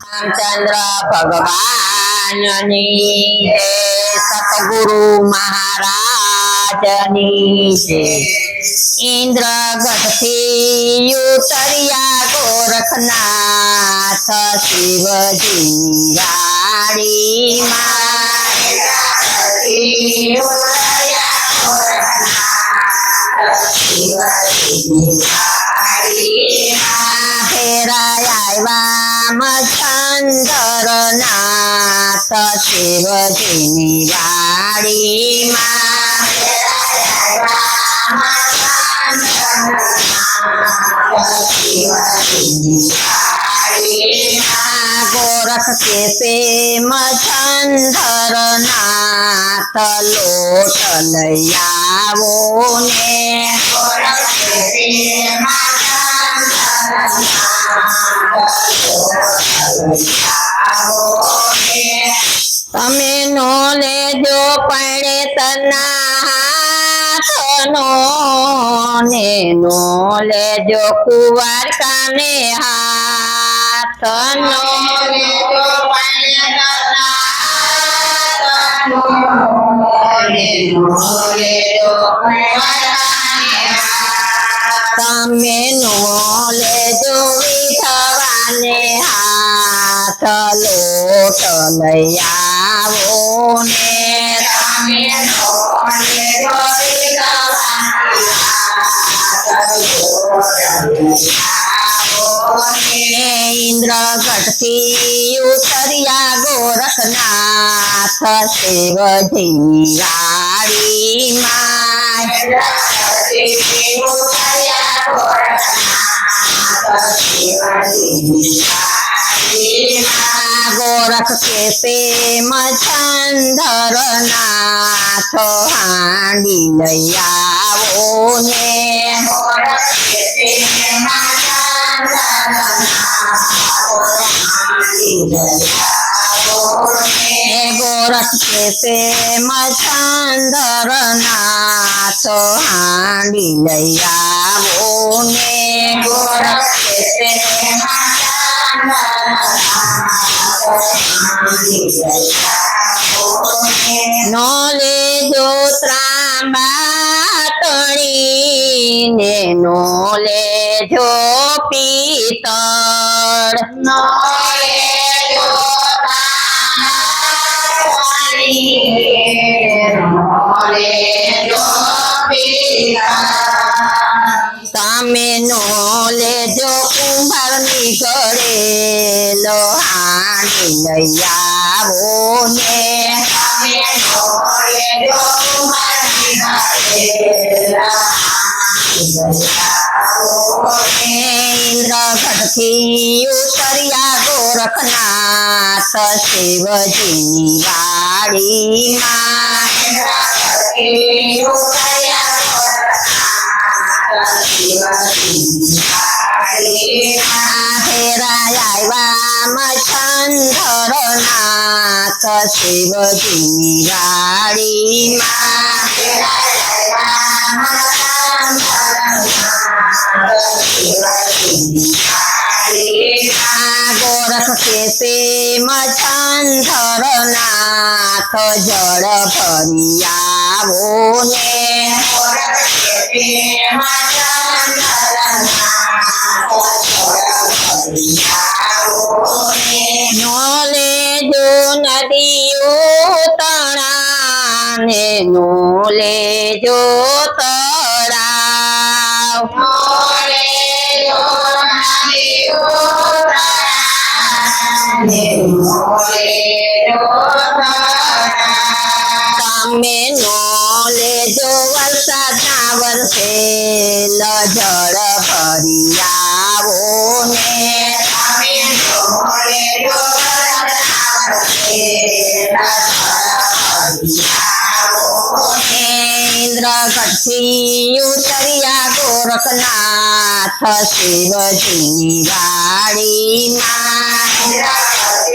રામચંદ્ર ભગવાનની જય સતગુરુ મહારાજની જય. ઇન્દ્ર ગઢથી ઉતર્યા ગોરખનાથ શિવજી ગાડીમાં ફેરાયા નાથ શિવજીની વાડીમાં ગોરખ કે પ્રેમ ચંદર નાથ લોટ લઈ આવો ને. તમે નો લેજો પડે તના ને નો લેજો કુવાર કાને હાથનો તમે નો લેજો વિધવાને હાથ. લોટ લઈ ઇન્દ્ર ગઢથી ઉતર્યા ગોરખનાથ શિવજી વાડીમાં ગોરખ કે પ્રેમ ચંદર નાથ હાંડી લઈ આવો ને. ગોરખ કે પ્રેમ ચંદર નાથ હાંડી લઈ આવો ને ગોરખે પ્રેમ નો લેજો ત્રાંબા તણી ને લેજો પિત્તળ નો તમે નો લેજો કુંભારની ઘરે લોહાણી લઈ આવો ને. ઇન્દ્ર ગઢથી ઉતર્યા ગોરખનાથ શિવજી વાડીમાં ફેરાયા મચંદર નાથ શિવજી વાડીમાં ગોરખ કે પ્રેમ ચંદર નાથ જળ ભરી ને નોલે જો નદીઓ તળા ને જો લેજો તમે નો લેજો વરસાદના વર્ષે લજળ ભરી આવો ને ઇન્દ્ર કચ્છી ઉતર્યા ગોરખનાથ શિવજી મચંદર નાથ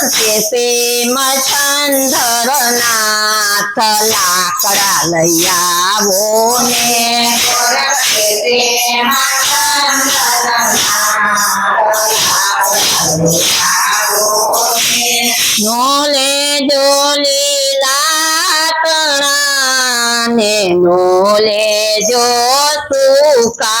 ગોરખ કેસે મચંદર નાથ લાકડા લઈ આવો ને? નોલે ડોલી લાકડા ને નોલે જો સુકા.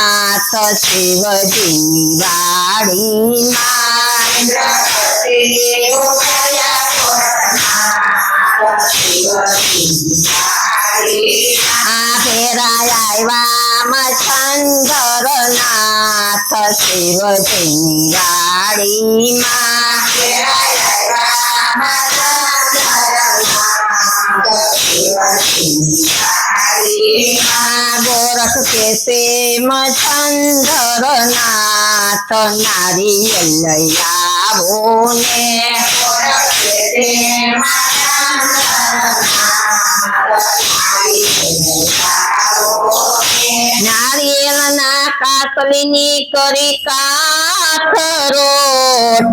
ગોરખનાથ શિવજી વાડીમાં આ ફેરાય આવ્યા મચંદર નાથ શિવજી વાડીમાં ગોરખ કેસે મચંદર નાથ નારિયેલ આવો ને નારિયેળના કાતલીની કરી કાથરોટ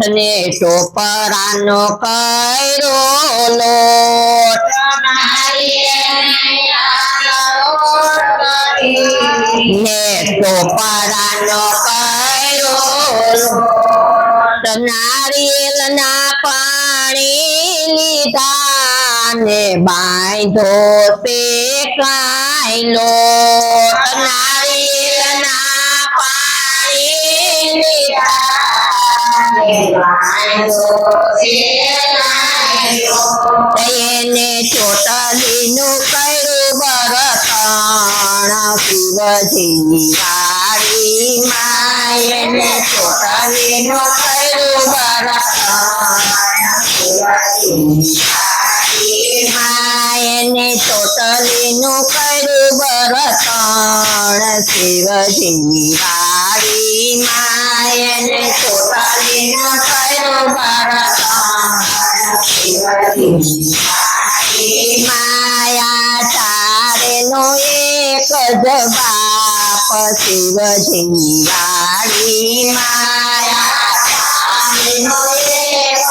ને ટોપરાનો કરો લોટ. ને ટોપરાનો કરો લોટ નારિયેળના પાણી લીધા ને બાંધો તે કાંઈ લોટ નારિયેળના પાણી લીધા એને ચોટાલીનું કર્યું બરતણ શિવજી વાડીમાં એને ચોટલીનું કર્યું બરતણ એને ચોટલીનું કર્યું બરતણ શિવજી વાડીમાં એને જ બાપ શિવજી વાળી માયા ચારેનો એક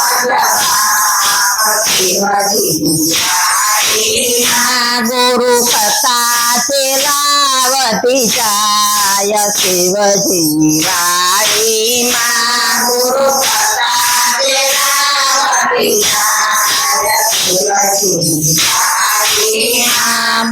જ આ ગુરુ કથા ચેલાવતી જાય શિવજી વાળી માં ગુરુ